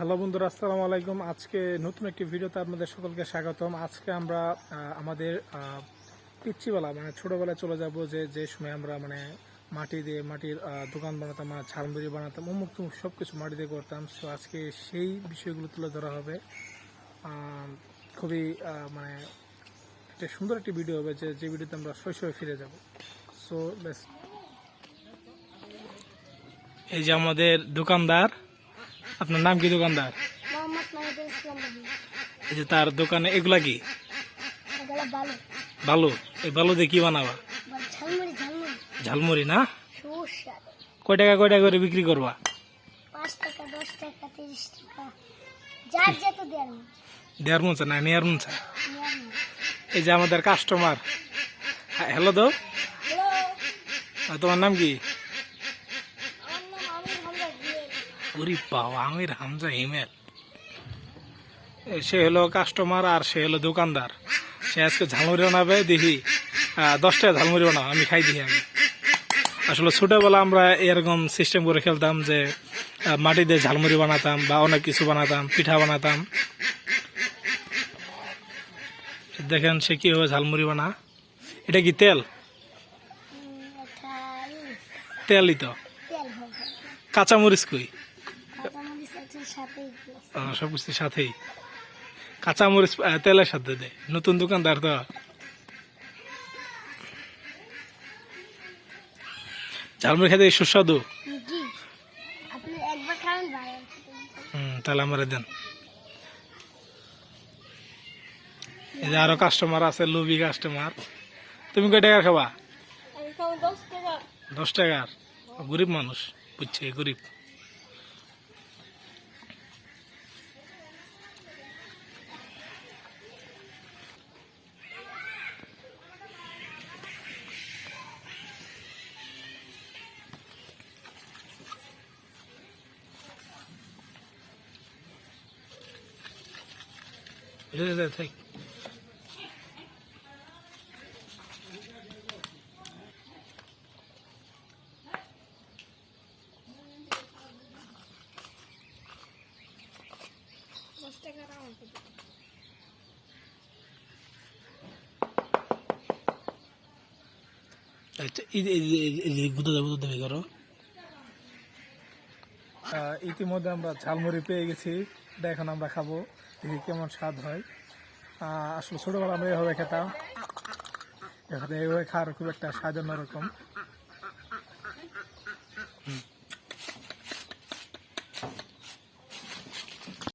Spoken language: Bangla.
হ্যালো বন্ধুরা আসসালামু আলাইকুম। আজকে নতুন একটি ভিডিওতে আপনাদের সকলকে স্বাগতম। আজকে আমরা আমাদের আহ, পিচ্চিবেলা মানে ছোটোবেলায় চলে যাব যে যে সময় আমরা মানে মাটি দিয়ে মাটির দোকান বানাতাম মানে ঝাড়মুড়ি বানাতাম অমুক সব কিছু মাটি দিয়ে করতাম। সো আজকে সেই বিষয়গুলো তুলে ধরা হবে। খুবই মানে একটা সুন্দর একটি ভিডিও হবে যে যে ভিডিওতে আমরা শৈশবে ফিরে যাব। সো বেশ এই যে আমাদের দোকানদার আপনার নাম কি দোকানদার? এই যে তার দোকানে এগুলা কি? ভালো বালু। এই বালু দিয়ে কি বানাবা? ঝালমুড়ি না? কয় টাকা কয় টাকা করে বিক্রি করবা? দেড় না নেয়ার এই যে আমাদের কাস্টমার হ্যালো দো হ্যালো তোমার নাম কি আমার নাম আমির হামদা দিয়ে ওরি বাবা আমির হামজা হিমেল। সে হলো কাস্টমার আর সে হলো দোকানদার। সে আজকে ঝালমুড়ি বানাবে দেখি আহ, দশ টাকা ঝালমুড়ি বানাও আমি খাই দিই আমি আসলে ছোটবেলা আমরা এরকম সিস্টেম করে খেলতাম যে মাটি দিয়ে ঝালমুড়ি বানাতাম বা অনেক কিছু বানাতাম পিঠা বানাতাম। দেখেন সে কীভাবে ঝালমুড়ি বানা। এটা কি তেল? তেলই তো। কাঁচামরিচ কই কাঁচামরিচ আছে সাথে আহ, সব কিছুর সাথেই। কাঁচামরিচ তেলের সাথে দেয় নতুন দোকানদার তো। ঝালমুড়ি খেতে সুস্বাদু। হুম তাহলে আমার দেন। এই যে আরও কাস্টমার আছে লুবি কাস্টমার তুমি কয় টাকার খাবা? দশ টাকার। গরিব মানুষ বুঝছে গরিব। আমার আচ্ছা, এই যে- এই যে- এই যে- এই যে গুঁতো দেবো দেবে করো ইতিমধ্যে আমরা ঝালমুড়ি পেয়ে গেছি। এটা এখন আমরা খাব, দেখি কেমন স্বাদ হয়। আসলে ছোটবেলা আমরা এভাবে খেতাম। এখানে এইভাবে খাওয়ার খুব একটা স্বাদ অন্যরকম।